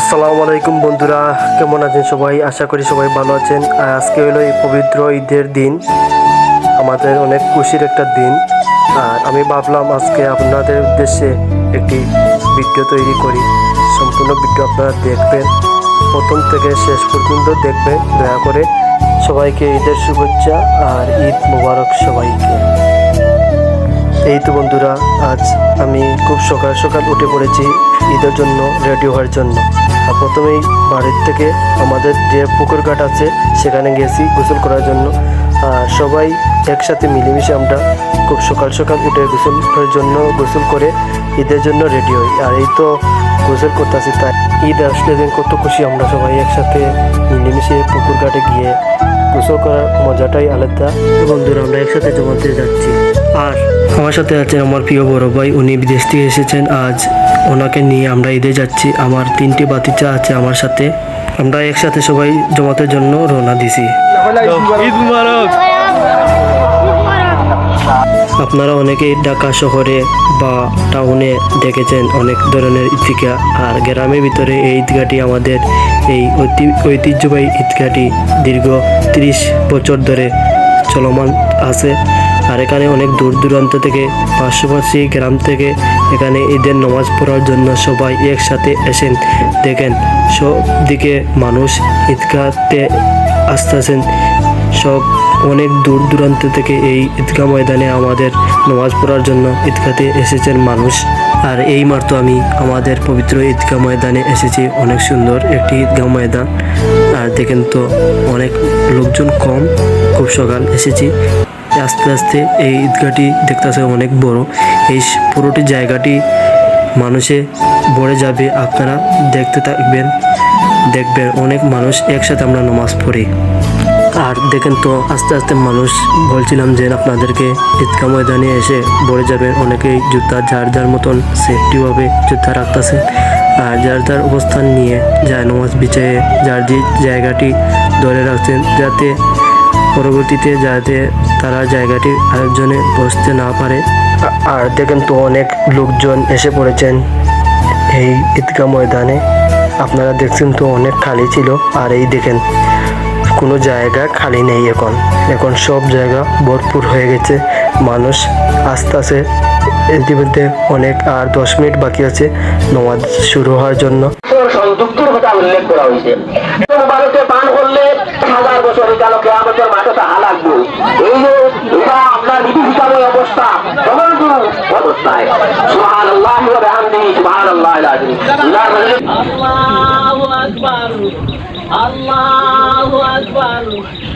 আসসালামু আলাইকুম বন্ধুরা, কেমন আছেন সবাই? আশা করি সবাই ভালো আছেন। আজকে হলো এই পবিত্র ঈদের দিন, আমাদের অনেক খুশির একটা দিন। আর আমি ভাবলাম আজকে আপনাদের উদ্দেশ্যে একটি ভিডিও তৈরি করি। সম্পূর্ণ ভিডিও আপনারা দেখবেন, প্রথম থেকে শেষ পর্যন্ত দেখবেন। দয়া করে সবাইকে ঈদের শুভেচ্ছা আর ঈদ মোবারক সবাইকে। এই তো বন্ধুরা, আজ আমি খুব সকাল সকাল উঠে পড়েছি ঈদের জন্য, রেডি হওয়ার জন্য। প্রথমেই বাড়ির থেকে আমাদের যে পুকুর ঘাট আছে সেখানে গেছি গোসল করার জন্য। সবাই একসাথে মিলেমিশে আমরা খুব সকাল সকাল উঠে গোসলের জন্য গোসল করে ঈদের জন্য রেডি হই। আর এই তো গোসল করতেছি তাই। ঈদ আসলে দিন কত খুশি আমরা সবাই একসাথে মিলেমিশে পুকুর ঘাটে গিয়ে গোসল করার মজাটাই আলাদা। বন্ধুরা, আমরা একসাথে জমাতে যাচ্ছি। আর আমার সাথে আছেন আমার প্রিয় বড় ভাই, উনি বিদেশ থেকে এসেছেন। আজ ওনাকে নিয়ে আমরা ঈদে যাচ্ছি। আমার তিনটি বাতিচা আছে আমার সাথে। আমরা একসাথে সবাই জমাতের জন্য রওনা দিছি আপনারা অনেকেই ঢাকা শহরে বা টাউনে দেখেছেন অনেক ধরনের ঈদগা আর গ্রামের ভিতরে এই ঈদগাটি আমাদের এই ঐতি- ঐতিহ্যবাহী ঈদগাটি দীর্ঘ তিরিশ বছর ধরে চলমান আছে। আর এখানে অনেক দূর দূরান্ত থেকে পার্শ্ববর্তী গ্রাম থেকে এখানে ঈদের নামাজ পড়ার জন্য সবাই একসাথে এসেন দেখেন সব দিকে মানুষ ঈদগাতে আসতেছেন। সব অনেক দূর দূরান্ত থেকে এই ঈদগাহ ময়দানে আমাদের নামাজ পড়ার জন্য ঈদগাতে এসেছেন মানুষ। আর এই মাত্র আমি আমাদের পবিত্র ঈদগাহ ময়দানে এসেছি। অনেক সুন্দর একটি ঈদগাহ ময়দান। আর দেখেন তো, অনেক লোকজন কম। খুব সকাল এসেছি। আস্তে আস্তে এই ঈদগাহটি দেখতেছে অনেক বড়। এই পুরোটি জায়গাটি মানুষে ভরে যাবে, আপনারা দেখতে থাকবেন। দেখবেন অনেক মানুষ একসাথে আমরা নামাজ পড়ি। আর দেখেন তো, আস্তে আস্তে মানুষ, বলছিলাম যে আপনাদেরকে ঈদগা ময়দানে এসে ভরে যাবেন অনেকেই জুতা, যার যার মতন সেফটিভাবে জুতা রাখতেছে। আর যার যার অবস্থান নিয়ে যায় নামাজ বিছায়ে, যার যে জায়গাটি ধরে রাখছেন, যাতে পরবর্তীতে যাতে তারা জায়গাটি আরেকজনে বসতে না পারে। আর দেখেন তো অনেক লোকজন এসে পড়েছেন এই ঈদগাহ ময়দানে। আপনারা দেখছেন তো অনেক খালি ছিল। আর এই দেখেন কোনো জায়গা খালি নেই এখন। এখন সব জায়গা ভরপুর হয়ে গেছে। মানুষ আস্তে আস্তে ইতিমধ্যে অনেক আর দশ মিনিট বাকি আছে। নামাজ শুরু হওয়ার জন্য। সংযুক্তর কথা উল্লেখ করা হয়েছে। করতে হয় সুবহান আল্লাহ ওয়া আল্লাহ আলাইহি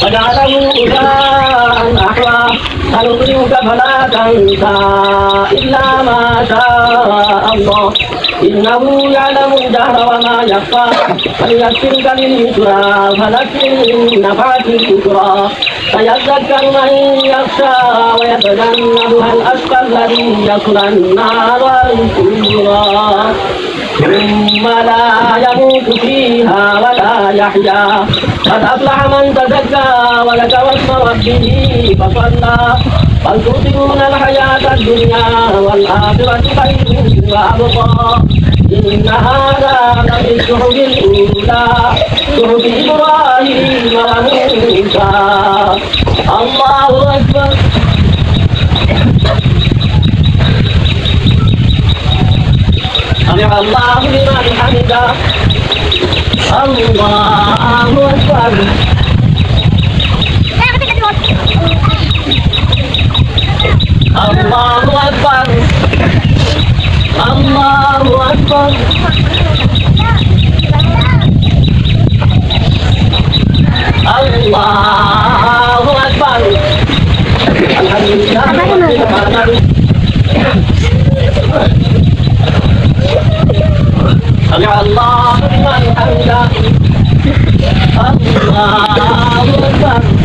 فجعله غثاء أحوى سنقرئك فلا تنسى إلا ما شاء الله إنه يعلم الجهر وما يخفى فليسرك لليسرى فذكر نفعت الذكرى سيذكر من يخشى ويتجنبها الأشقى الذي يصلى النار الكبرى ثم لا يموت فيها ولا يحيا. قد أفلح من تزكى وذكر اسم ربه فصلى. بل تؤثرون الحياة الدنيا والآخرة خير وأبقى إن هذا لفي الصحف الأولى صحف إبراهيم وموسى الله أكبر سمع الله لمن حمده الله أكبر Allahu Akbar. Allahu Akbar. Allahu Akbar. Alhamdulillah. Allahu Akbar. Allahu